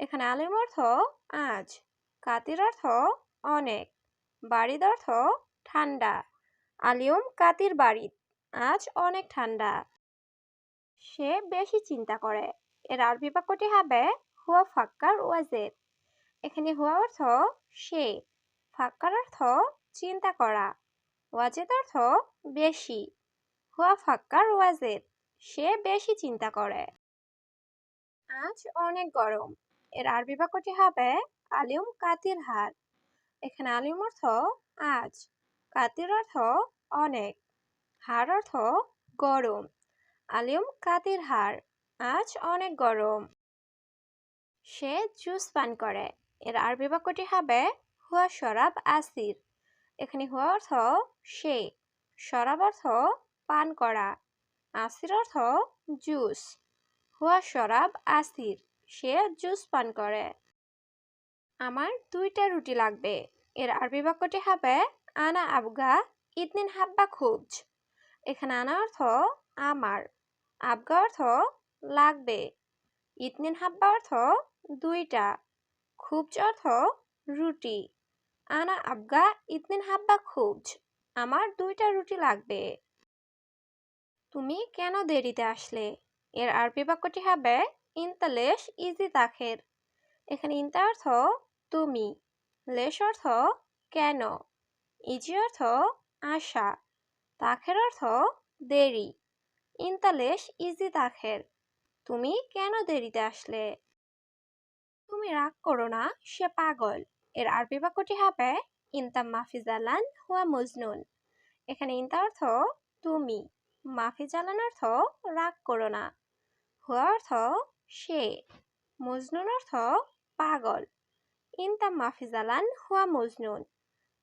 এখানে আলিম অর্থ আজ, কাতির অর্থ অনেক, বাড়ির অর্থ ঠান্ডা আলিউম কাতির বাড়িত আজ অনেক ঠান্ডা। সে বেশি চিন্তা করে। এর আরবি বাক্যটি হবে হুয়া ফাক্কার ওয়াজেদ এখানে হুয়া অর্থ সে, ফাক্কার অর্থ চিন্তা করা, ওয়াজেদ অর্থ বেশি, হুয়া ফাক্কার ওয়াজেদ সে বেশি চিন্তা করে। আজ অনেক গরম। এর আরবি বাক্যটি হবে আলিম কাতির হার। এখানে আলিম অর্থ আজ, কাতির অর্থ অনেক, হার অর্থ গরম, আলিম কাতির হার, আজ অনেক গরম। সে জুস পান করে। এর আরবি বাক্যটি হবে হুয়া শরাব আসির। এখানে হুয়া অর্থ সে, শরাব অর্থ পান করা, আসির অর্থ জুস। হুয়া শরাব আসির। সে জুস পান করে। আমার দুইটা রুটি লাগবে। এর আরবি বাক্যটি হবে, আনা আবগা ইতনিন হাব্বা খুবজ এখানে আনা অর্থ, আমার। আবগা অর্থ, লাগবে। ইতনিন হাব্বা অর্থ, দুইটা। খুবজ অর্থ, রুটি। আনা আবগা ইতনিন হাব্বা খুবজ আমার দুইটা রুটি লাগবে। তুমি কেন দেরিতে আসলে? এর আরবি বাক্যটি হবে ইনতালেশ ইজি তাখের এখানে ইনতা অর্থ তুমি, লেশ অর্থ কেন, ইজি অর্থ আশা তাখের অর্থ দেরি, ইনতালেশ ইজি তাখের তুমি কেন দেরিতে আসলে? তুমি রাগ করো না, সে পাগল। এর আরবি বাক্যটি হবে, ইনতা মাফিজালান হুয়া মজনুন। এখানে ইনতা অর্থ তুমি মাফিজালান অর্থ রাগ করো না। হুয়া অর্থ সে মজনুন অর্থ পাগল। ইনতা মাফিজালান হুয়া মজনুন।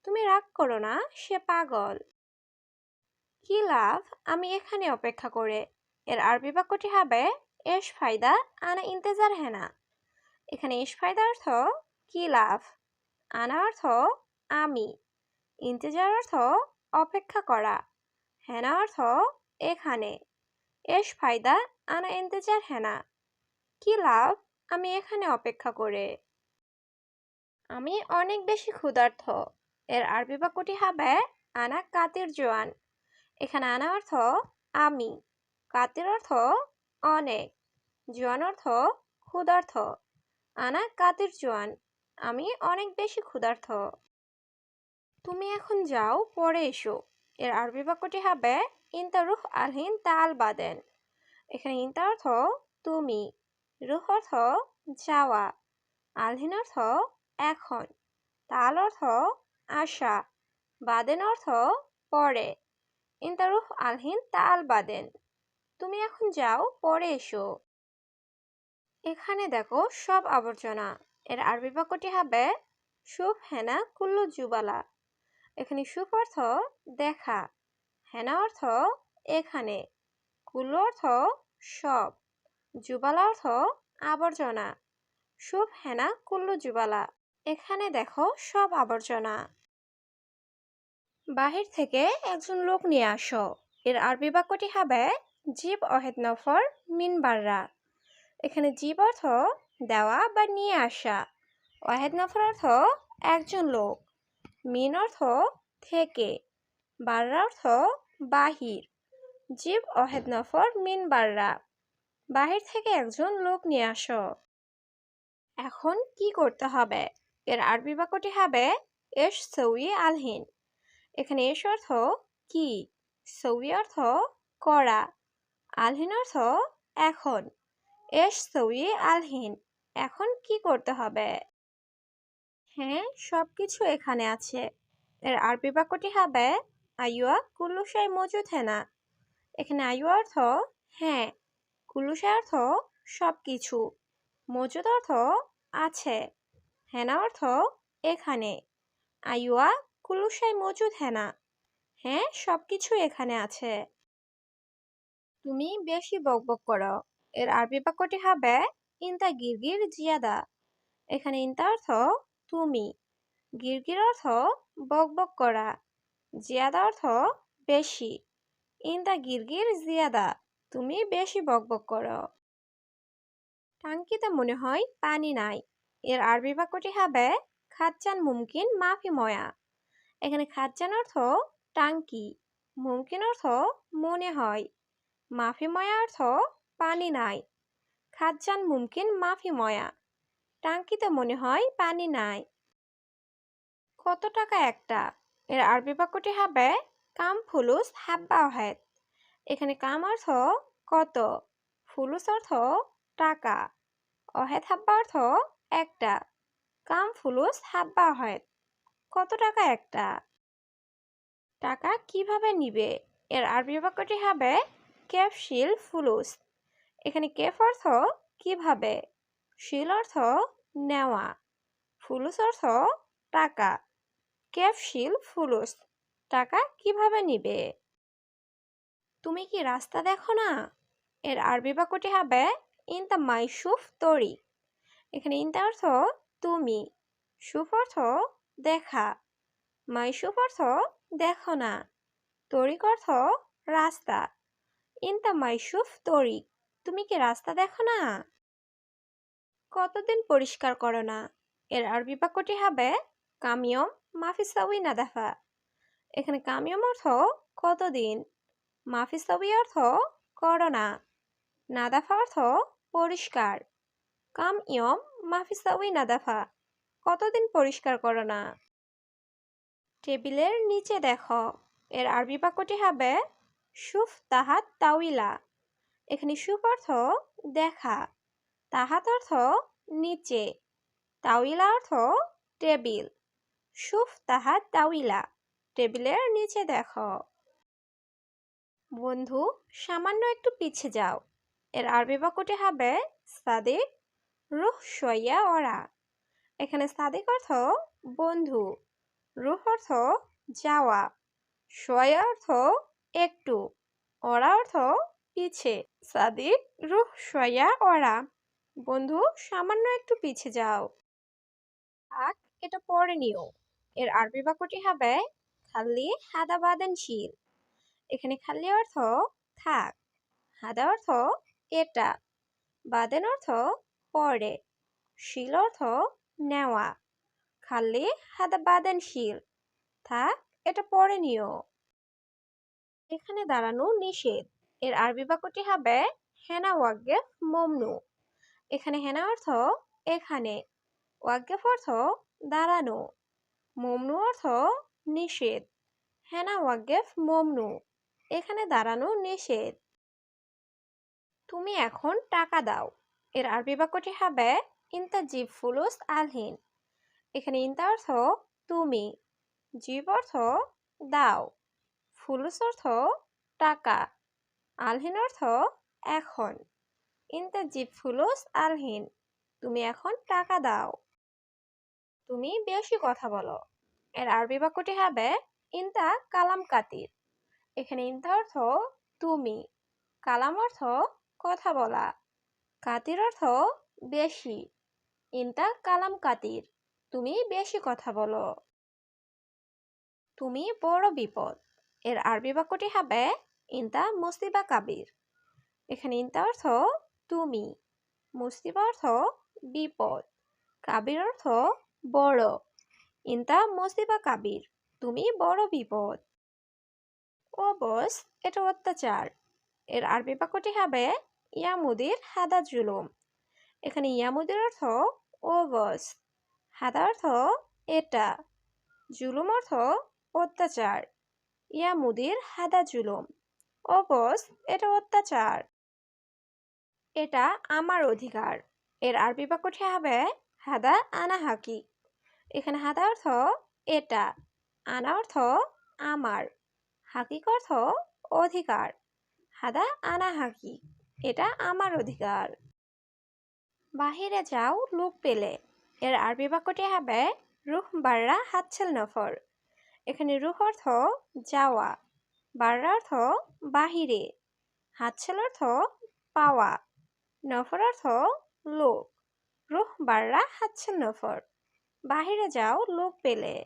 তুমি রাগ করো না, সে পাগল। কি লাভ? আমি এখানে অপেক্ষা করে। এর আরবি বাক্যটি হবে, এস ফায়দা আনা ইন্তেজার হেনা এখানে এস ফায়দা অর্থ, কি লাভ? আনা অর্থ, আমি। ইন্তেজার অর্থ, অপেক্ষা করা। হেনা অর্থ, এখানে। এস ফায়দা আনা ইন্তেজার হেনা কি লাভ? আমি এখানে অপেক্ষা করে। আমি অনেক বেশি ক্ষুধার্থ এর আরবি বাক্যটি হবে, আনা কাতির জোয়ান। এখানে আনা অর্থ, আমি। কাতির অর্থ, অনেক। জোয়ান অর্থ ক্ষুধার্থ আনা কাতির জোয়ান। আমি অনেক বেশি ক্ষুধার্থ তুমি এখন যাও, পরে এসো। এর আরবি বাক্যটি হবে, ইন্তারুহ আলহিন তাল বাদেন। এখানে ইন্তা অর্থ, তুমি। রুহ অর্থ যাওয়া আলহিন অর্থ এখন। তাল অর্থ আশা। বাদেন অর্থ পরে ইন্তারুহ আলহিন, তাল বাদেন। তুমি এখন যাও পরে এসো। এখানে দেখো, সব আবর্জনা এর আরবি বাক্যটি হবে, সুফ, হেনা, কুল্লু, জুবালা। এখানে সুফ অর্থ দেখা। হেনা অর্থ এখানে। কুল্লু অর্থ সব। জুবালা অর্থ আবর্জনা। সুফ হেনা কুল্লু জুবালা। এখানে দেখো সব আবর্জনা। বাহির থেকে একজন লোক নিয়ে আসো। এর আরবি বাক্যটি হবে জীব অহেদ নফর মিন বাররা এখানে জীব অর্থ দেওয়া বা নিয়ে আসা। অহেদ নফর অর্থ একজন লোক। মিন অর্থ থেকে। বাররা অর্থ বাহির। জীব অহেদ নফর মিন বাররা বাহির থেকে একজন লোক নিয়ে আসো। এখন কি করতে হবে? এর আরবি বাক্যটি হবে এস সৌই আলহিন। এখানে এস অর্থ কি? সৌই অর্থ করা। আলহিন অর্থ এখন। এস সৌই আলহিন। এখন কি করতে হবে? হ্যাঁ সব কিছু এখানে আছে। এর আরবি বাক্যটি হবে আইয়া কুল্লুসাই মজুদ হেনা এখানে আইয়া অর্থ হ্যাঁ। কুল্লুসাই অর্থ সব কিছু মজুদ অর্থ আছে। হেনা অর্থ এখানে। আইওয়া কুলুসাই মজুদ হেনা। হ্যাঁ সব কিছু এখানে আছে। তুমি বেশি বকবক করো। এর আরবি বাক্যটি হবে ইনতা গিরগির জিয়াদা। এখানে ইনতা অর্থ তুমি। গিরগির অর্থ বকবক করা। জিয়াদা অর্থ বেশি। ইনতা গিরগির জিয়াদা। তুমি বেশি বকবক করো। টাঙ্কিতে মনে হয় পানি নাই। এর আরবি বাক্যটি হবে, খাচ্চান মুমকিন, মাফি ময়া। এখানে খাচ্চান অর্থ টাঙ্কি, মুমকিন অর্থ মনে হয়। মাফি ময়া অর্থ পানি নাই। খাচ্চান মুমকিন, মাফি ময়া। টাঙ্কিতে মনে হয় পানি নাই। কত টাকা একটা? এর আরবি বাক্যটি হবে, কাম ফুলুস হাব্বা অহেদ এখানে কাম অর্থ কত? ফুলুস অর্থ টাকা। অহেদ হাব্বা অর্থ একটা। কাম ফুলুস হাব্বা অহেদ। কত টাকা একটা? টাকা কীভাবে নিবে? এর আরবি বাক্যটি হবে কেফ শিল ফুলুস। এখানে কেফ অর্থ কীভাবে? শিল অর্থ নেওয়া। ফুলুস অর্থ টাকা। কেফ শিল ফুলুস। টাকা কীভাবে নিবে? তুমি কি রাস্তা দেখো না? এর আরবি বাক্যটি হবে ইন ইনতা মাইসুফ তরি। এখানে ইনতা অর্থ, তুমি। সুফ অর্থ, দেখা। মাইসুফ অর্থ, দেখো না। তরিক অর্থ, রাস্তা। ইন ইনতা মাইসুফ তরিক তুমি কি রাস্তা দেখো না? কতদিন পরিষ্কার করো না? এর আরবি বাক্যটি হবে, কামিয়ম মাফিসাউই নাদাফা। এখানে কামিয়ম অর্থ, কতদিন? মাফিসাউই অর্থ করো না নাদাফা অর্থ পরিষ্কার। কাম ইয়ম মাফিসাউই নাদাফা। কতদিন পরিষ্কার করো না টেবিলের নিচে দেখো। এর আরবি বাক্যটি হবে সুফ তাহাত তাউইলা এখানে সুফ অর্থ দেখা। তাহাত অর্থ নিচে। তাউইলা অর্থ টেবিল। সুফ তাহাত তাউইলা টেবিলের নিচে দেখো। বন্ধু, সামান্য একটু পিছে যাও। এর আরবি বাক্যটি হবে সাদিক রুহ সইয়া ওরা। এখানে সাদিক অর্থ বন্ধু, রুহ অর্থ যাওয়া সয়া অর্থ একটু, ওরা অর্থ পিছে। সাদিক, রুহ সয়া ওরা। বন্ধু, সামান্য একটু পিছে যাও। এটা পরে নিও। এর আরবি বাক্যটি হবে খাল্লি হাদা বাদেন শিল এখানে খালি অর্থ থাক। হাদা অর্থ এটা। বাদেন অর্থ পরে। শিল অর্থ নেওয়া। খালি হাদা বাদেন শিল। থাক, এটা পরে নিও। এখানে দাঁড়ানো নিষেধ। এর আরবি বাক্যটি হবে হেনা ওয়াগেফ মমনু। এখানে হেনা অর্থ এখানে। ওয়াগেফ অর্থ দাঁড়ানো। মমনু অর্থ নিষেধ। হেনা ওয়াগেফ মমনু। এখানে দাঁড়ানো নিষেধ। তুমি এখন টাকা দাও। এর আরবি বাক্যটি হবে, ইনতা জিব ফুলুস আলহিন। এখানে ইনতা অর্থ, তুমি। জীব অর্থ, দাও। ফুলুস অর্থ, টাকা। আলহিন অর্থ, এখন। ইনতা জিব ফুলুস আলহিন, তুমি এখন টাকা দাও। তুমি বেশি কথা বলো। এর আরবি বাক্যটি হবে, ইনতা কালাম কাতির। এখানে ইনতা অর্থ তুমি। কালাম অর্থ কথা বলা। কাতির অর্থ বেশি। ইনতা কালাম কাতির। তুমি বেশি কথা বলো। তুমি বড় বিপদ। এর আরবি বাক্যটি হবে ইনতা মুস্তিবা কাবির। এখানে ইনতা অর্থ তুমি। মুস্তিবা অর্থ বিপদ। কাবির অর্থ বড়। ইনতা মুস্তিবা কাবির। তুমি বড় বিপদ। ও বস, এটা অত্যাচার। এর আরবি বাক্যটি হবে ইয়ামুদির হাদা জুলুম। এখানে ইয়ামুদির অর্থ ও বস। হাদা অর্থ এটা, জুলুম অর্থ অত্যাচার। ইয়া মুদির হাদা জুলুম। ও বস, এটা অত্যাচার। এটা আমার অধিকার। এর আরবি বাক্যটি হবে হাদা আনা হাকি এখানে হাদা অর্থ এটা, আনা অর্থ আমার। হাকিক অর্থ অধিকার। হাদা আনা হাকি, এটা আমার অধিকার। বাহিরে যাও, লোক পেলে। এর আরবি বাক্যটি হবে, রুহ বাররা হাতছেল নফর। এখানে রুহ অর্থ যাওয়া, বাররা অর্থ বাহিরে। হাতছেল অর্থ পাওয়া, নফর অর্থ লোক। রুহ বাররা হাতছেল নফর। বাহিরে যাও, লোক পেলে।